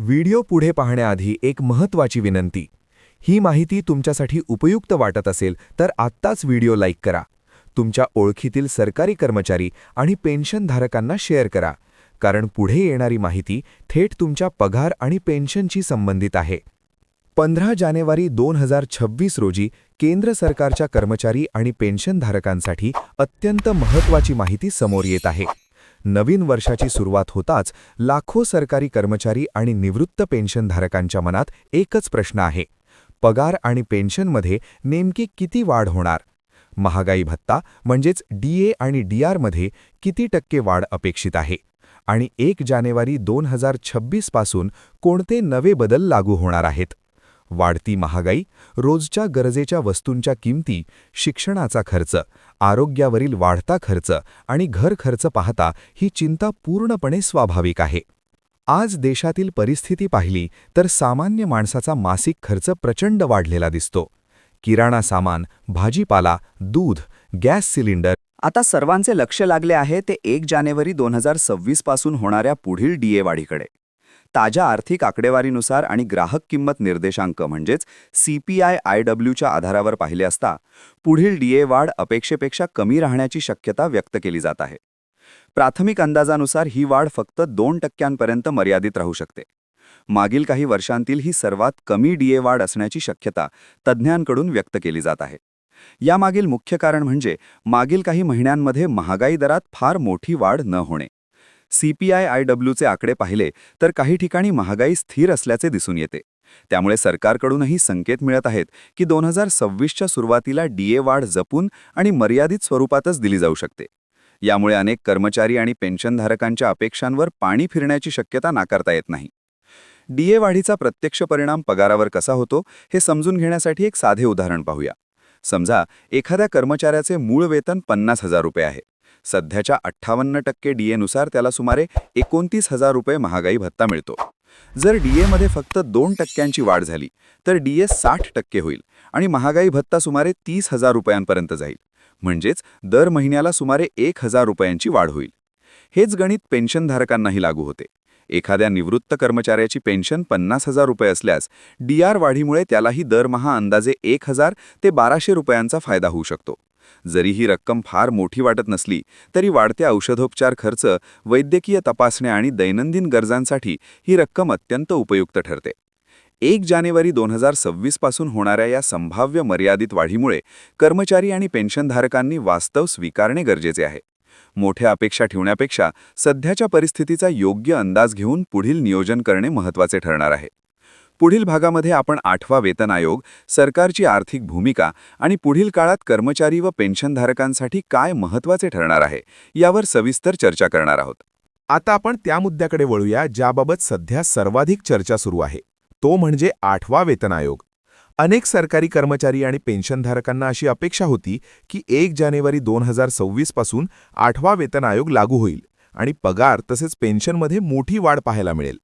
Video पुढे पाहण्याआधी एक महत्त्वाची विनंती. ही माहिती तुमच्यासाठी उपयुक्त वाटत असेल तर आत्ताच व्हिडिओ लाईक करा. तुमच्या ओळखीतील सरकारी कर्मचारी आणि पेन्शनधारकांना शेअर करा. कारण पुढे येणारी माहिती थेट तुमच्या पगार आणि पेन्शनशी संबंधित आहे. पंधरा जानेवारी दोन हजार छव्वीस रोजी केंद्र सरकारच्या कर्मचारी आणि पेन्शनधारकांसाठी अत्यंत महत्त्वाची माहिती समोर येत आहे. नवीन वर्षाची सुरुवात होताच लाखो सरकारी कर्मचारी आणि निवृत्त पेन्शनधारकांच्या मनात एकच प्रश्न आहे. पगार आणि पेन्शनमध्ये नेमकी किती वाढ होणार? महागाई भत्ता म्हणजेच डीए आणि डीआरमध्ये किती टक्के वाढ अपेक्षित आहे? आणि एक जानेवारी दोन हजार छब्बीसपासून कोणते नवे बदल लागू होणार आहेत? वाढती महागाई रोजच्या गरजेच्या वस्तूंच्या किमती शिक्षणाचा खर्च आरोग्यावरील वाढता खर्च आणि घर खर्च पाहता ही चिंता पूर्णपणे स्वाभाविक आहे. आज देशातील परिस्थिती पाहिली तर सामान्य माणसाचा मासिक खर्च प्रचंड वाढलेला दिसतो. किराणा सामान भाजीपाला दूध गॅस सिलेंडर आता सर्वांचे लक्ष लागले आहे ते एक जानेवारी दोन हजार सव्वीसपासून होणाऱ्या पुढील डीए वाढीकडे ताज्या आर्थिक आकडेवारीनुसार आणि ग्राहक किंमत निर्देशांक म्हणजेच सीपीआय आय डब्ल्यूच्या आधारावर पाहिले असता पुढील डीए वाढ अपेक्षेपेक्षा कमी राहण्याची शक्यता व्यक्त केली जात आहे. प्राथमिक अंदाजानुसार ही वाढ फक्त दोन टक्क्यांपर्यंत मर्यादित राहू शकते. मागील काही वर्षांतील ही सर्वात कमी डीए वाढ असण्याची शक्यता तज्ज्ञांकडून व्यक्त केली जात आहे. यामागील मुख्य कारण म्हणजे मागील काही महिन्यांमध्ये महागाई दरात फार मोठी वाढ न होणे. सीपीआय आय डब्ल्यूचे आकडे पाहिले तर काही ठिकाणी महागाई स्थिर असल्याचे दिसून येते. त्यामुळे सरकारकडूनही संकेत मिळत आहेत की दोन हजार सव्वीसच्या सुरुवातीला डीए वाढ जपून आणि मर्यादित स्वरूपातच दिली जाऊ शकते. यामुळे अनेक कर्मचारी आणि पेन्शनधारकांच्या अपेक्षांवर पाणी फिरण्याची शक्यता नाकारता येत नाही. डीए वाढीचा प्रत्यक्ष परिणाम पगारावर कसा होतो हे समजून घेण्यासाठी एक साधे उदाहरण पाहूया. समजा एखाद्या कर्मचाऱ्याचे मूळ वेतन पन्नास हजार रुपये आहे. सध्याच्या अठ्ठावन्न टक्के डीएनुसार त्याला सुमारे एकोणतीस हजार रुपये महागाई भत्ता मिळतो. जर डीएमध्ये फक्त दोन टक्क्यांची वाढ झाली तर डीए साठ टक्के होईल आणि महागाई भत्ता सुमारे तीस हजार रुपयांपर्यंत जाईल. म्हणजेच दर महिन्याला सुमारे एक हजार रुपयांची वाढ होईल. हेच गणित पेन्शनधारकांनाही लागू होते. एखाद्या निवृत्त कर्मचाऱ्याची पेन्शन पन्नास हजार रुपये असल्यास डीआर वाढीमुळे त्यालाही दरमहा अंदाजे एक हजार ते बाराशे रुपयांचा फायदा होऊ शकतो. जरी ही रक्कम फार मोठी वाटत नसली तरी वाढत्या औषधोपचार खर्च वैद्यकीय तपासण्या आणि दैनंदिन गरजांसाठी ही रक्कम अत्यंत उपयुक्त ठरते. एक जानेवारी दोन हजार सव्वीसपासून होणाऱ्या या संभाव्य मर्यादित वाढीमुळे कर्मचारी आणि पेन्शनधारकांनी वास्तव स्वीकारणे गरजेचे आहे. मोठ्या अपेक्षा ठेवण्यापेक्षा सध्याच्या परिस्थितीचा योग्य अंदाज घेऊन पुढील नियोजन करणे महत्त्वाचे ठरणार आहे. पुढील भागामध्ये आपण आठवा वेतन आयोग सरकारची आर्थिक भूमिका आणि पुढील काळात कर्मचारी व पेन्शनधारकांसाठी काय महत्त्वाचे ठरणार आहे यावर सविस्तर चर्चा करणार आहोत. आता आपण त्या मुद्द्याकडे वळूया ज्याबाबत सध्या सर्वाधिक चर्चा सुरू आहे. तो म्हणजे आठवा वेतन आयोग. अनेक सरकारी कर्मचारी आणि पेन्शनधारकांना अशी अपेक्षा होती की एक जानेवारी दोन हजार सव्वीसपासून आठवा वेतन आयोग लागू होईल आणि पगार तसेच पेन्शनमध्ये मोठी वाढ पाहायला मिळेल.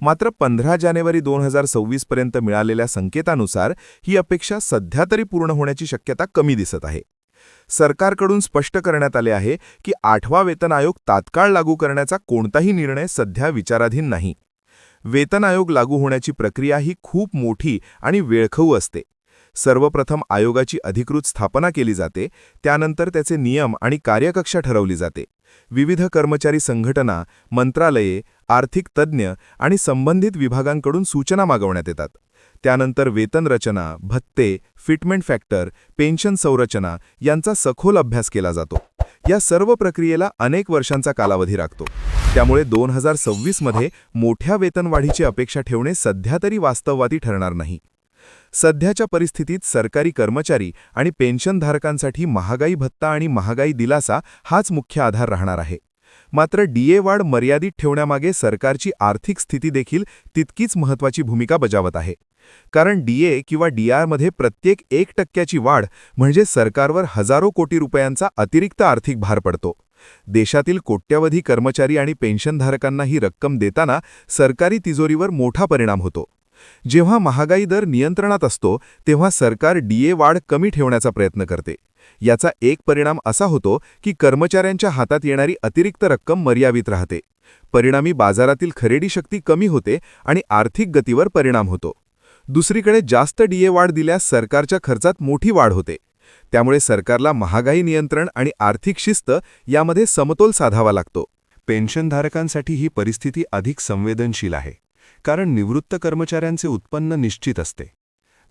मात्र पंधरा जानेवारी दोन हजार सव्वीसपर्यंत मिळालेल्या संकेतानुसार ही अपेक्षा सध्या तरी पूर्ण होण्याची शक्यता कमी दिसत आहे. सरकारकडून स्पष्ट करण्यात आले आहे की आठवा वेतन आयोग तात्काळ लागू करण्याचा कोणताही निर्णय सध्या विचाराधीन नाही. वेतन आयोग लागू होण्याची प्रक्रिया ही खूप मोठी आणि वेळखऊ असते. सर्वप्रथम आयोगाची अधिकृत स्थापना केली जाते त्यानंतर त्याचे नियम आणि कार्यकक्षा ठरवली जाते. विविध कर्मचारी संघटना मंत्रालये आर्थिक तज्ज्ञ आणि संबंधित विभागांकडून सूचना मागवण्यात येतात. त्यानंतर वेतन रचना भत्ते फिटमेंट फॅक्टर पेन्शन संरचना यांचा सखोल अभ्यास केला जातो. या सर्व प्रक्रियेला अनेक वर्षांचा कालावधी राखतो त्यामुळे दोन हजार सव्वीसमध्ये मोठ्या वेतनवाढीची अपेक्षा ठेवणे सध्या तरी वास्तववादी ठरणार नाही. सध्याच्या परिस्थितीत सरकारी कर्मचारी आणि पेन्शनधारकांसाठी महागाई भत्ता आणि महागाई दिलासा हाच मुख्य आधार राहणार आहे. मात्र डीए वाढ मर्यादित ठेवण्यामागे सरकारची आर्थिक स्थिती देखील तितकीच महत्त्वाची भूमिका बजावत आहे. कारण डीए किंवा डीआरमध्ये प्रत्येक एक टक्क्याची वाढ म्हणजे सरकारवर हजारो कोटी रुपयांचा अतिरिक्त आर्थिक भार पडतो. देशातील कोट्यवधी कर्मचारी आणि पेन्शनधारकांना ही रक्कम देताना सरकारी तिजोरीवर मोठा परिणाम होतो. जेव्हा महागाई दर नियंत्रणात असतो तेव्हा सरकार डीए वाढ कमी ठेवण्याचा प्रयत्न करते. याचा एक परिणाम असा होतो की कर्मचाऱ्यांच्या हातात येणारी अतिरिक्त रक्कम मर्यादित राहते. परिणामी बाजारातील खरेदी शक्ती कमी होते आणि आर्थिक गतीवर परिणाम होतो. दुसरीकडे जास्त डीए वाढ दिल्यास सरकारच्या खर्चात मोठी वाढ होते. त्यामुळे सरकारला महागाई नियंत्रण आणि आर्थिक शिस्त यामध्ये समतोल साधावा लागतो. पेन्शनधारकांसाठी ही परिस्थिती अधिक संवेदनशील आहे कारण निवृत्त कर्मचाऱ्यांचे उत्पन्न निश्चित असते.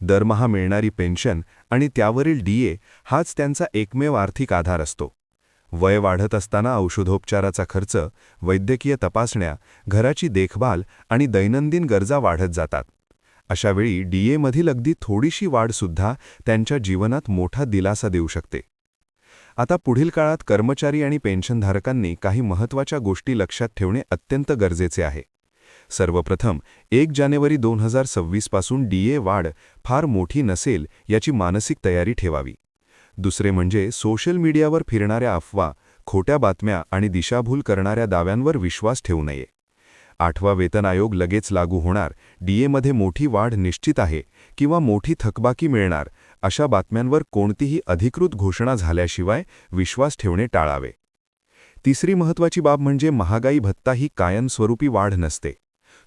दरमहा मिळणारी पेन्शन आणि त्यावरील डीए हाच त्यांचा एकमेव आर्थिक आधार असतो. वय वाढत असताना औषधोपचाराचा खर्च वैद्यकीय तपासण्या घराची देखभाल आणि दैनंदिन गरजा वाढत जातात. अशावेळी डीएमधील अगदी थोडीशी वाढसुद्धा त्यांच्या जीवनात मोठा दिलासा देऊ शकते. आता पुढील काळात कर्मचारी आणि पेन्शनधारकांनी काही महत्त्वाच्या गोष्टी लक्षात ठेवणे अत्यंत गरजेचे आहे. सर्वप्रथम एक जानेवारी दोन हजार सव्वीसपासून डी डीए वाढ फार मोठी नसेल याची मानसिक तयारी ठेवावी. दुसरे म्हणजे सोशल मीडियावर फिरणाऱ्या अफवा खोट्या बातम्या आणि दिशाभूल करणाऱ्या दाव्यांवर विश्वास ठेवू नये. आठवा वेतन आयोग लगेच लागू होणार डीएमध्ये मोठी वाढ निश्चित आहे किंवा मोठी थकबाकी मिळणार अशा बातम्यांवर कोणतीही अधिकृत घोषणा झाल्याशिवाय विश्वास ठेवणे टाळावे. तिसरी महत्त्वाची बाब म्हणजे महागाई भत्ता ही कायमस्वरूपी वाढ नसते.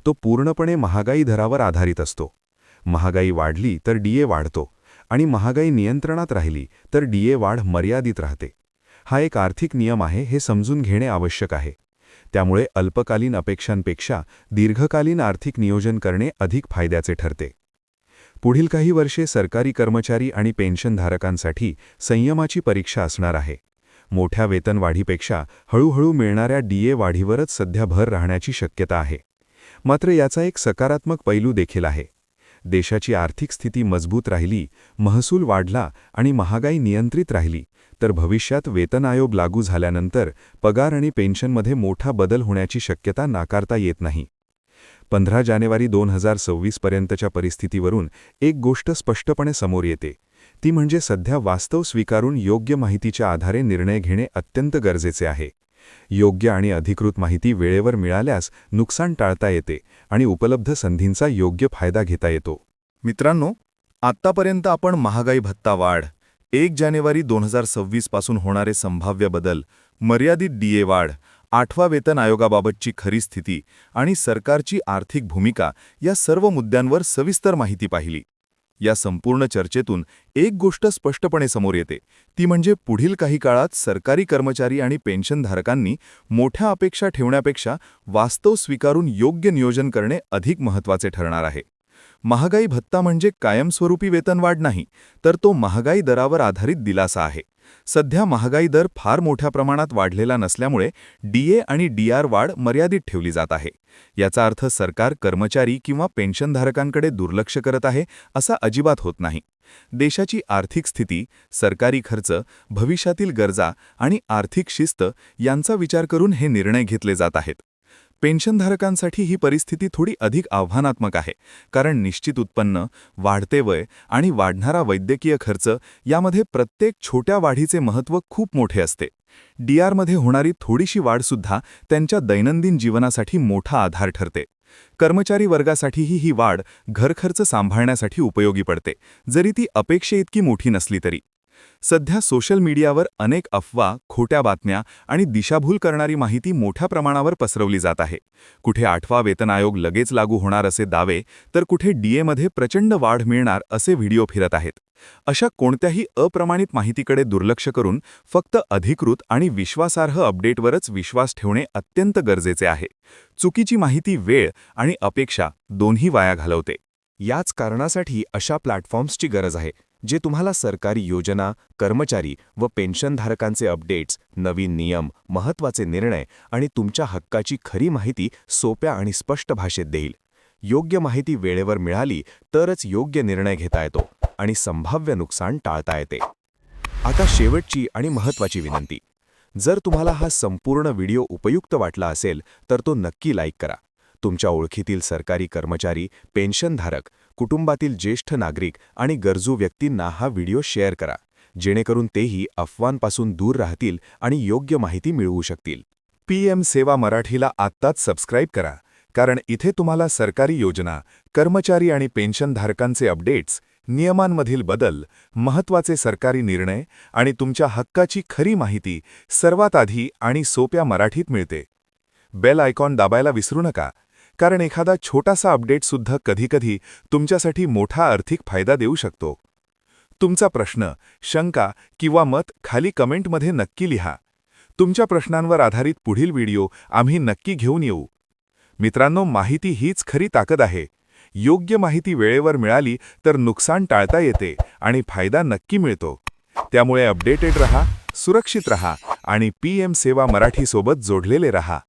तो पूर्णपणे महागाई दरावर आधारित असतो. महागाई वाढली तर डीए वाढतो आणि महागाई नियंत्रणात राहिली तर डीए वाढ मर्यादित राहते. हा एक आर्थिक नियम आहे हे समजून घेणे आवश्यक आहे. त्यामुळे अल्पकालीन अपेक्षांपेक्षा दीर्घकालीन आर्थिक नियोजन करणे अधिक फायद्याचे ठरते. पुढील काही वर्षे सरकारी कर्मचारी आणि पेन्शनधारकांसाठी संयमाची परीक्षा असणार आहे. मोठ्या वेतनवाढीपेक्षा हळूहळू मिळणाऱ्या डीए वाढीवरच सध्या भर राहण्याची शक्यता आहे. मात्र याचा एक सकारात्मक पैलू देखील आहे. देशाची आर्थिक स्थिती मजबूत राहिली महसूल वाढला आणि महागाई नियंत्रित राहिली तर भविष्यात वेतन आयोग लागू झाल्यानंतर पगार आणि पेन्शनमध्ये मोठा बदल होण्याची शक्यता नाकारता येत नाही. पंधरा जानेवारी दोन हजार सव्वीस पर्यंतच्या परिस्थितीवरून एक गोष्ट स्पष्टपणे समोर येते. ती म्हणजे सध्या वास्तव स्वीकारून योग्य माहितीच्या आधारे निर्णय घेणे अत्यंत गरजेचे आहे. योग्य आणि अधिकृत माहिती वेळेवर मिळाल्यास नुकसान टाळता येते आणि उपलब्ध संधींचा योग्य फायदा घेता येतो. मित्रांनो आत्तापर्यंत आपण महागाई भत्ता वाढ एक जानेवारी दोन हजार सव्वीसपासून होणारे संभाव्य बदल मर्यादित डीए वाढ आठवा वेतन आयोगाबाबतची खरी स्थिती आणि सरकारची आर्थिक भूमिका या सर्व मुद्द्यांवर सविस्तर माहिती पाहिली. या संपूर्ण चर्चेतून एक गोष्ट स्पष्टपणे समोर येते. ती म्हणजे पुढील काही काळात सरकारी कर्मचारी आणि पेन्शनधारकांनी मोठ्या अपेक्षा ठेवण्यापेक्षा वास्तव स्वीकारून योग्य नियोजन करणे अधिक महत्त्वाचे ठरणार आहे. महागाई भत्ता म्हणजे कायमस्वरूपी वेतनवाढ नाही तर तो महागाई दरावर आधारित दिलासा आहे. सध्या महागाई दर फार मोठ्या प्रमाणात वाढलेला नसल्यामुळे डीए आणि डीआर वाढ मर्यादित ठेवली जात आहे. याचा अर्थ सरकार कर्मचारी किंवा पेन्शनधारकांकडे दुर्लक्ष करत आहे असा अजिबात होत नाही. देशाची आर्थिक स्थिती सरकारी खर्च भविष्यातील गरजा आणि आर्थिक शिस्त यांचा विचार करून हे निर्णय घेतले जात आहेत. पेन्शनधारकांसाठी ही परिस्थिती थोडी अधिक आव्हानात्मक आहे कारण निश्चित उत्पन्न वाढते वय आणि वाढणारा वैद्यकीय खर्च यामध्ये प्रत्येक छोट्या वाढीचे महत्त्व खूप मोठे असते. डीआरमध्ये होणारी थोडीशी वाढसुद्धा त्यांच्या दैनंदिन जीवनासाठी मोठा आधार ठरते. कर्मचारी वर्गासाठीही ही वाढ घरखर्च सांभाळण्यासाठी उपयोगी पडते जरी ती अपेक्षेइतकी मोठी नसली तरी. सध्या सोशल मीडियावर अनेक अफवा खोट्या बातम्या आणि दिशाभूल करणारी माहिती मोठ्या प्रमाणावर पसरवली जात आहे. कुठे आठवा वेतन आयोग लगेच लागू होणार असे दावे तर कुठे डीएमध्ये प्रचंड वाढ मिळणार असे व्हिडिओ फिरत आहेत. अशा कोणत्याही अप्रमाणित माहितीकडे दुर्लक्ष करून फक्त अधिकृत आणि विश्वासार्ह अपडेटवरच विश्वास ठेवणे अत्यंत गरजेचे आहे. चुकीची माहिती वेळ आणि अपेक्षा दोन्ही वाया घालवते. याच कारणासाठी अशा प्लॅटफॉर्म्सची गरज आहे. जे तुम्हाला सरकारी योजना कर्मचारी व पेन्शनधारकांचे अपडेट्स नवीन नियम महत्त्वाचे निर्णय आणि तुमच्या हक्काची खरी माहिती सोप्या आणि स्पष्ट भाषेत देईल. योग्य माहिती वेळेवर मिळाली तरच योग्य निर्णय घेता येतो आणि संभाव्य नुकसान टाळता येते. आता शेवटची आणि महत्त्वाची विनंती. जर तुम्हाला हा संपूर्ण व्हिडिओ उपयुक्त वाटला असेल तर तो नक्की लाईक करा. तुमच्या ओळखीतील सरकारी कर्मचारी पेन्शनधारक कुटुंबातील ज्येष्ठ नागरिक आणि गरजू व्यक्तींना हा व्हिडिओ शेअर करा जेणेकरून तेही अफवांपासून दूर राहतील आणि योग्य माहिती मिळवू शकतील. पीएम सेवा मराठीला आत्ताच सबस्क्राईब करा कारण इथे तुम्हाला सरकारी योजना कर्मचारी आणि पेन्शनधारकांचे अपडेट्स नियमांमधील बदल महत्त्वाचे सरकारी निर्णय आणि तुमच्या हक्काची खरी माहिती सर्वात आधी आणि सोप्या मराठीत मिळते. बेल आयकॉन दाबायला विसरू नका. कारण एखादा छोटासा अपडेटसुद्धा कधीकधी तुमच्यासाठी मोठा आर्थिक फायदा देऊ शकतो. तुमचा प्रश्न शंका किंवा मत खाली कमेंटमध्ये नक्की लिहा. तुमच्या प्रश्नांवर आधारित पुढील व्हिडिओ आम्ही नक्की घेऊन येऊ. मित्रांनो माहिती हीच खरी ताकद आहे. योग्य माहिती वेळेवर मिळाली तर नुकसान टाळता येते आणि फायदा नक्की मिळतो. त्यामुळे अपडेटेड रहा सुरक्षित रहा आणि पी एम सेवा मराठीसोबत जोडलेले रहा.